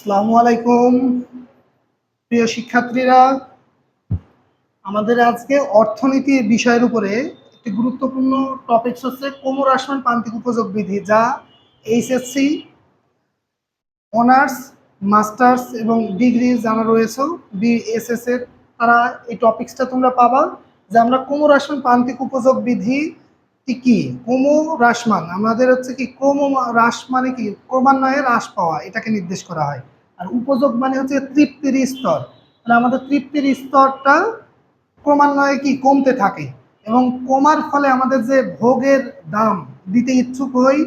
আসসালামু আলাইকুম। প্রিয় শিক্ষার্থীরা, আমাদের আজকে অর্থনীতি বিষয়ের উপরে একটি গুরুত্বপূর্ণ টপিকস হচ্ছে কোমর আসমান প্রান্তিক উপযোগ বিধি যা এইচএসসি অনার্স মাস্টার্স এবং ডিগ্রি যারা রয়েছে। বিএসএস এর, তারা এই টপিক্সটা তোমরা পাবা, যে আমরা কোমর আসমান প্রান্তিক উপযোগ বিধি কি? ক্রম হ্রাসমান। আমাদের হচ্ছে কি ক্রম হ্রাস মানে কি? ক্রমান্বয়ে হ্রাস পাওয়া, এটাকে নির্দেশ করা হয়। আর উপযোগ মানে হচ্ছে তৃপ্তির স্তর। মানে আমাদের তৃপ্তির স্তরটা ক্রমান্বয়ে কি কমতে থাকে এবং কমার ফলে আমাদের যে ভোগের দাম দিতে ইচ্ছুক হই,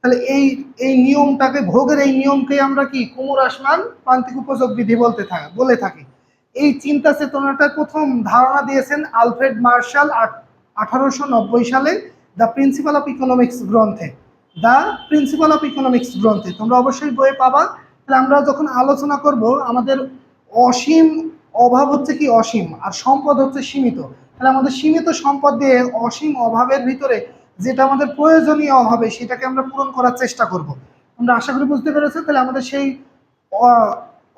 তাহলে এই এই নিয়মটাকে, ভোগের এই নিয়মকে আমরা কি কুমুর আসমান প্রান্তিক উপযোগ বিধি বলতে থাকি বলে থাকি। এই চিন্তা চেতনাটার প্রথম ধারণা দিয়েছেন আলফ্রেড মার্শাল আঠারোশো নব্বই সালে। দ্য প্রিন্সিপাল অফ ইকোনমিক্স গ্রন্থে। দ্য প্রিন্সিপাল অফ ইকোনমিক্স গ্রন্থে। তোমরা অবশ্যই বইয়ে পাবা। তাহলে আমরা যখন আলোচনা করব, আমাদের অসীম অভাব হচ্ছে কি অসীম? আর সম্পদ হচ্ছে সীমিত। তাহলে আমাদের সীমিত সম্পদ দিয়ে অসীম অভাবের ভিতরে যেটা আমাদের প্রয়োজনীয় হবে, সেটাকে আমরা পূরণ করার চেষ্টা করব। আমরা আশা করি বুঝতে পেরেছি? তাহলে আমাদের সেই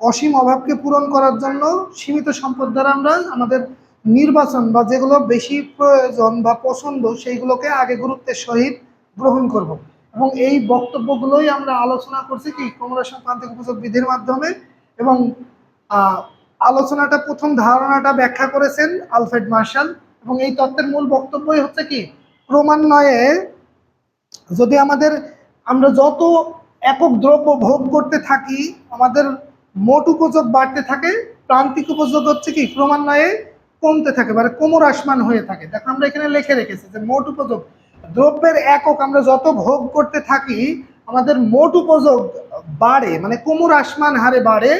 অসীম অভাবকে পূরণ করার জন্য সীমিত সম্পদ দ্বারা আমরা আমাদের নির্বাচন বা যেগুলো বেশি প্রয়োজন বা পছন্দ, সেইগুলোকে আগে গুরুত্বের সহিত গ্রহণ করব। এবং এই বক্তব্যগুলোই আমরা আলোচনা করছি কি কমরাসন প্রান্তিক উপযোগ বিধির মাধ্যমে এবং আলোচনাটা প্রথম ধারণাটা ব্যাখ্যা করেছেন আলফ্রেড মার্শাল। এবং এই তত্ত্বের মূল বক্তব্যই হচ্ছে কি, ক্রমান্বয়ে যদি আমাদের, আমরা যত একক দ্রব্য ভোগ করতে থাকি, আমাদের মোট উপযোগ বাড়তে থাকে, প্রান্তিক উপযোগ হচ্ছে কি, ক্রমান্বয়ে কমতে থাকে মানে কোমর আসমান হয়ে থাকে। দেখো আমরা এখানে লিখে রেখেছি যে মোট উপযোগ। দ্রব্যের একক আমরা যত ভোগ করতে থাকি, আমাদের মোট উপযোগ বাড়ে মানে কোমর আসমান হারে বাড়ে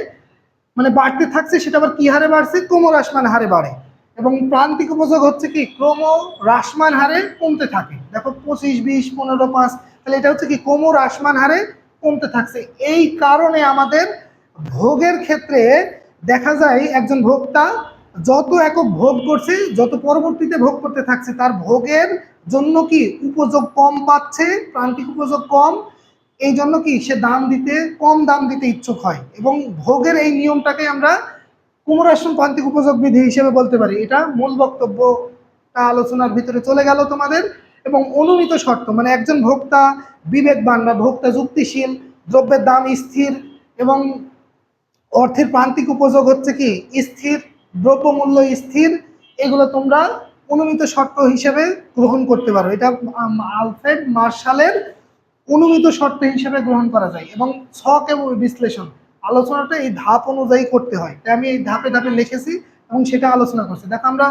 মানে বাড়তে থাকছে সেটা আবার কি হারে বাড়ছে? কোমর আসমান হারে বাড়ে। এবং প্রান্তিক উপযোগ হচ্ছে কি? ক্রম হ্রাসমান হারে কমতে থাকে। দেখো পঁচিশ, বিশ, পনেরো, পাঁচ, তাহলে এটা হচ্ছে কি? কোমর আসমান হারে কমতে থাকছে। এই কারণে আমাদের ভোগের ক্ষেত্রে দেখা যায় একজন ভোক্তা যত একক ভোগ করছে, যত পরবর্তীতে ভোগ করতে থাকছে, তার ভোগের জন্য কি উপযোগ কম পাচ্ছে, প্রান্তিক উপযোগ কম? এই জন্য কি সে দাম দিতে, কম দাম দিতে ইচ্ছুক হয়? এবং ভোগের এই নিয়মটাকে আমরা কুমরাসন প্রান্তিক উপযোগ বিধি হিসেবে বলতে পারি। এটা মূল বক্তব্যটা আলোচনার ভিতরে চলে গেল তোমাদের। এবং অনুমিত শর্ত মানে একজন ভোক্তা বিবেকবান বা ভোক্তা যুক্তিশীল, দ্রব্যের দাম স্থির এবং অর্থের প্রান্তিক উপযোগ হচ্ছে কি? স্থির দ্রব্যমূল্য স্থির, এগুলো তোমরা অনুমিত শর্ত হিসেবে গ্রহণ করতে পারো। এটা আলফ্রেড মার্শালের অনুমিত শর্ত হিসেবে গ্রহণ করা যায় এবং ছক এবং বিশ্লেষণ। আলোচনাটা এই ধাপ অনুযায়ী করতে হয়। তাই আমি এই ধাপে ধাপে লিখেছি এবং সেটা আলোচনা করছি। দেখো আমরা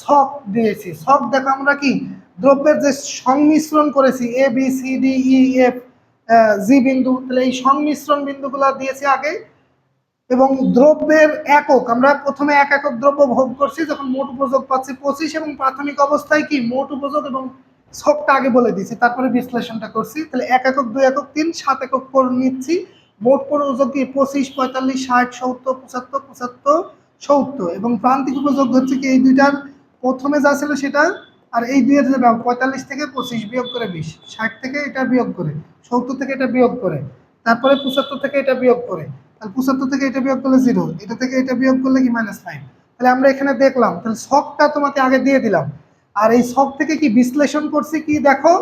ছক দিয়েছি। ছক দেখো আমরা কি? দ্রব্যের যে সংমিশ্রণ করেছি A B C D E F G বিন্দু, তাহলে এই সংমিশ্রণ বিন্দুগুলো দিয়েছি আগে। এবং দ্রব্যের একক, আমরা প্রথমে এক একক দ্রব্য ভোগ করছি, যখন মোট উপযোগ পাচ্ছি পঁচিশ এবং প্রাথমিক অবস্থায় কি? মোট উপযোগ এবং ছকটা আগে বলে দিয়েছি, তারপরে বিশ্লেষণটা করছি। তাহলে এক একক, দুই একক, তিন, সাত একক করে নিচ্ছি। মোট উপযোগ কি? পঁচিশ, পঁয়তাল্লিশ, ষাট, সত্তর, পঁচাত্তর পঁচাত্তর, সত্তর। এবং প্রান্তিক উপযোগ হচ্ছে কি? এই দুইটার প্রথমে যা ছিল সেটা, আর এই দুইয়ের যে পঁয়তাল্লিশ থেকে পঁচিশ বিয়োগ করে বিশ, ষাট থেকে এটা বিয়োগ করে, সত্তর থেকে এটা বিয়োগ করে, তারপরে পঁচাত্তর থেকে এটা বিয়োগ করে। তাহলে পঁচাত্তর থেকে এটা বিয়োগ করলে জিরো এটা থেকে এটা বিয়োগ করলে কি মাইনাস ফাইভ তাহলে আমরা এখানে দেখলাম, তাহলে শখটা তোমাকে আগে দিয়ে দিলাম। আর এই শখ থেকে কি বিশ্লেষণ করছি কি? দেখো,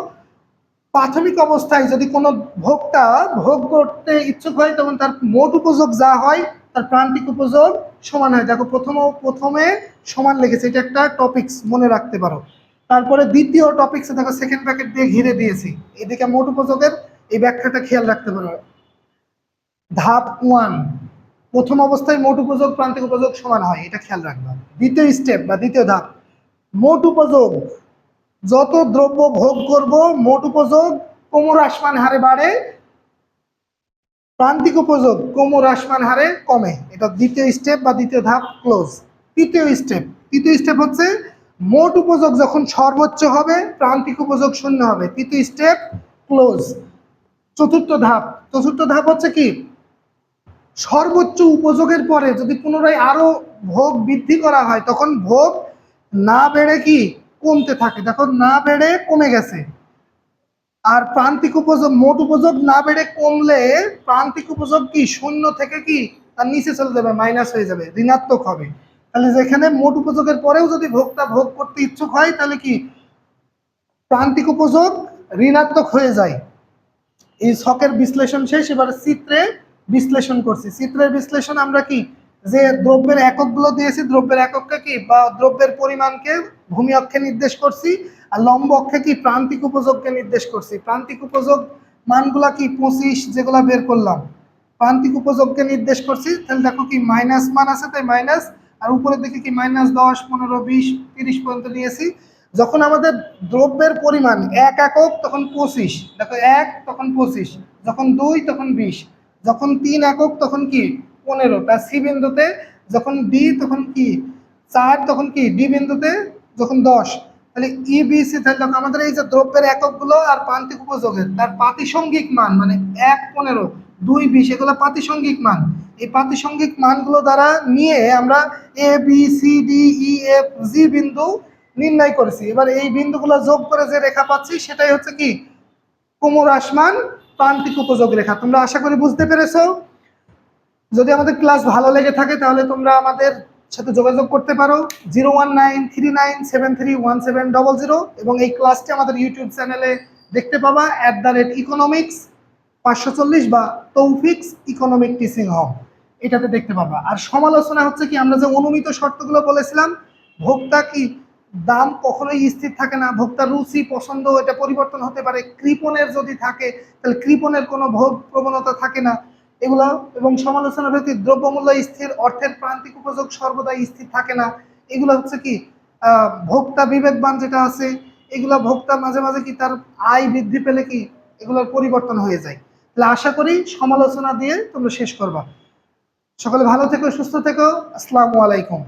প্রাথমিক অবস্থায় যদি কোনো ভোক্তা ভোগ করতে ইচ্ছুক হয়, তখন তার মোট উপযোগ যা হয়, তার প্রান্তিক উপযোগ সমান হয়। দেখো, প্রথম প্রথমে সমান লেগেছে, এটা একটা টপিকস মনে রাখতে পারো। তারপরে দ্বিতীয় টপিক্সে দেখো সেকেন্ড ব্র্যাকেট দিয়ে ঘিরে দিয়েছি। এদিকে মোট উপযোগের এই ব্যাখ্যাটা খেয়াল রাখতে পারো। ধাপ ওয়ান, প্রথম অবস্থায় মোট উপযোগ, প্রান্তিক উপযোগ সমান হয়, এটা খেয়াল রাখবা। দ্বিতীয় স্টেপ বা দ্বিতীয় ধাপ, মোট উপযোগ, যত দ্রব্য ভোগ করব, মোট উপযোগ কোমর আসমান হারে বাড়ে, প্রান্তিক উপযোগ কোমর আসমান হারে কমে। এটা দ্বিতীয় স্টেপ বা দ্বিতীয় ধাপ ক্লোজ তৃতীয় স্টেপ তৃতীয় স্টেপ হচ্ছে মোট উপযোগ যখন সর্বোচ্চ হবে, প্রান্তিক উপযোগ শূন্য হবে। তৃতীয় স্টেপ ক্লোজ চতুর্থ ধাপ চতুর্থ ধাপ হচ্ছে কি? সর্বোচ্চ উপযোগের পরে যদি পুনরায় আরও ভোগ বৃদ্ধি করা হয়, তখন ভোগ না বেড়ে কি কমতে থাকে? দেখো, না বেড়ে কমে গেছে। আর প্রান্তিক উপযোগ, মোট উপযোগ না বেড়ে কমলে প্রান্তিক উপযোগ কি? শূন্য থেকে কি? তার নিচে চলে যাবে মাইনাস হয়ে যাবে, ঋণাত্মক হবে। তাহলে যেখানে মোট উপযোগের পরেও যদি ভোগটা ভোগ করতে ইচ্ছুক হয়, তাহলে কি প্রান্তিক উপযোগ ঋণাত্মক হয়ে যায়। এই ছকের বিশ্লেষণ শেষ। এবার চিত্রে বিশ্লেষণ করছি। চিত্রের বিশ্লেষণ আমরা কি? যে দ্রব্যের এককগুলো দিয়েছি, দ্রব্যের একককে কি? বা দ্রব্যের পরিমাণকে ভূমি অক্ষে নির্দেশ করছি, আর লম্ব অক্ষে কি? প্রান্তিক উপযোগকে নির্দেশ করছি। প্রান্তিক উপযোগ মানগুলা কি? পঁচিশ, যেগুলা বের করলাম। প্রান্তিক উপযোগকে নির্দেশ করছি, তাহলে দেখো কি মাইনাস মান আছে, তাই মাইনাস, আর উপরের দিকে কি মাইনাস দশ, পনেরো, বিশ, তিরিশ পর্যন্ত নিয়েছি যখন আমাদের দ্রব্যের পরিমাণ এক একক, তখন পঁচিশ। দেখো এক, তখন পঁচিশ। যখন দুই, তখন বিশ। যখন তিন একক, তখন কি? পনেরো তার সি বিন্দুতে যখন বি তখন কি? চার, তখন কি? ডি বিন্দুতে যখন দশ। তাহলে সি তাহলে দেখো আমাদের এই যে দ্রব্যের এককগুলো আর প্রান্তিক উপযোগের, তার প্রাতিসঙ্গিক মান মানে এক, পনেরো, দুই, বিশ, এগুলো প্রাতিসঙ্গিক মান। এই প্রাতিসঙ্গিক মানগুলো দ্বারা নিয়ে আমরা A B C D E F G বিন্দু নির্ণয় করেছি। এবার এই বিন্দুগুলো যোগ করে যে রেখা পাচ্ছি, সেটাই হচ্ছে কি? কোমর আসমান প্রান্তিক উপযোগ রেখা। তোমরা আশা করি বুঝতে পেরেছ? যদি আমাদের ক্লাস ভালো লেগে থাকে, তাহলে তোমরা আমাদের সাথে যোগাযোগ করতে পারো। Zero one nine three nine seven three one seven double zero এবং এই ক্লাসটি আমাদের ইউটিউব চ্যানেলে দেখতে পাবা অ্যাট দ্য রেট ইকোনমিক্স পাঁচশো চল্লিশ বা তৌফিক্স ইকোনমিক টিচিং হোম এটাতে দেখতে পাবা। আর সমালোচনা হচ্ছে কি, আমরা যে অনুমিত শর্তগুলো বলেছিলাম, ভোক্তা কি দাম কখনোই স্থির থাকে না। ভোক্তার রুচি, পছন্দ, এটা পরিবর্তন হতে পারে। কৃপণের যদি থাকে, তাহলে কৃপণের কোনো ভোগ প্রবণতা থাকে না। এগুলো এবং সমালোচনা ভিত্তিক দ্রব্যমূল্য স্থির, অর্থের প্রান্তিক উপযোগ সর্বদা স্থির থাকে না। এগুলো হচ্ছে কি ভোক্তা বিবেকবান যেটা আছে, এগুলো ভোক্তা মাঝে মাঝে কি তার আয় বৃদ্ধি পেলে কি এগুলোর পরিবর্তন হয়ে যায়। তাহলে আশা করি সমালোচনা দিয়ে তোমরা শেষ করবা। সকলে ভালো থেকো, সুস্থ থেকো। আসসালামু আলাইকুম।